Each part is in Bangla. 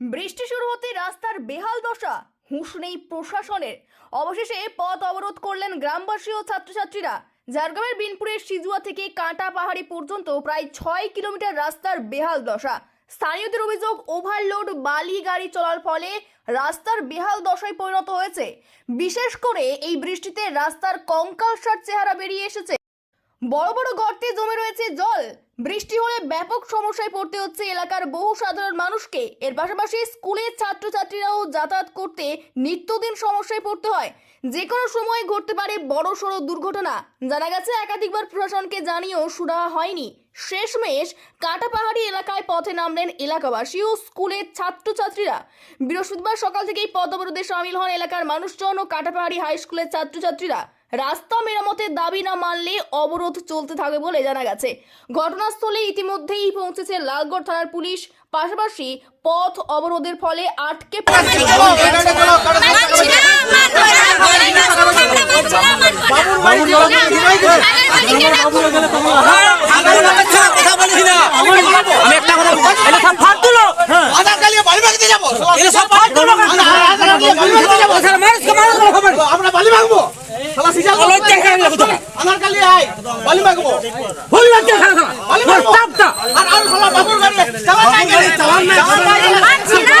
বৃষ্টি শুরু হতে রাস্তার বেহাল দশা, হুঁশ নেই প্রশাসনের। অবশেষে পথ অবরোধ করলেন গ্রামবাসী ও ছাত্রছাত্রীরা। ঝাড়গ্রামের বিনপুরের সিজুয়া থেকে কাঁটা পাহাড়ি পর্যন্ত প্রায় ছয় কিলোমিটার রাস্তার বেহাল দশা। স্থানীয়দের অভিযোগ, ওভারলোড বালি গাড়ি চলার ফলে রাস্তার বেহাল দশায় পরিণত হয়েছে। বিশেষ করে এই বৃষ্টিতে রাস্তার কঙ্কালসার চেহারা বেরিয়ে এসেছে। বড় বড় গর্তে জমে রয়েছে জল। বৃষ্টি হলে ব্যাপক সমস্যায় পড়তে হচ্ছে এলাকার বহু সাধারণ মানুষকে। এর পাশাপাশি স্কুলের ছাত্রছাত্রীরাও যাতায়াত করতে নিত্যদিন সমস্যায় পড়তে হয়। যে কোনো সময় ঘটতে পারে বড় সড়ো দুর্ঘটনা। জানা গেছে, একাধিকবার প্রশাসনকে জানিয়েও সুরাহা হয়নি। শেষমেশ কাটাপাহাড়ি এলাকায় পথে নামলেন এলাকাবাসী ও স্কুলের ছাত্রছাত্রীরা। বৃহস্পতিবার সকাল থেকেই পথ অবরোধে সামিল হন এলাকার মানুষজন ও কাটাপাহাড়ি হাই স্কুলের ছাত্রছাত্রীরা। রাস্তা মেরামতের দাবি না মানলে অবরোধ চলতে থাকবে বলে জানা গেছে ঘটনাস্থলে ইতিমধ্যেই পৌঁছেছে লালগড় থানার পুলিশ পাশাপাশি পথ অবরোধের ফলে আটকে। আমরা বালি ভাঙবো শালা সিজা অলক কে খেলা লাগতো আনার কালি আই বালি মাগো বলি মাগো খেলা খেলা বালি মাগো স্টপ দা আর আর শালা বাবুর গাড়ি চালা নাই গাড়ি চালা নাই চালা নাই চিনা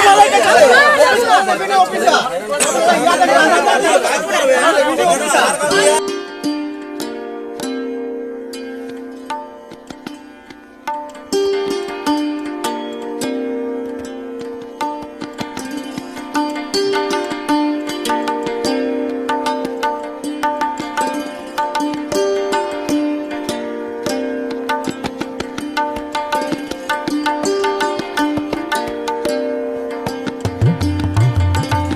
আমার Não, não, não,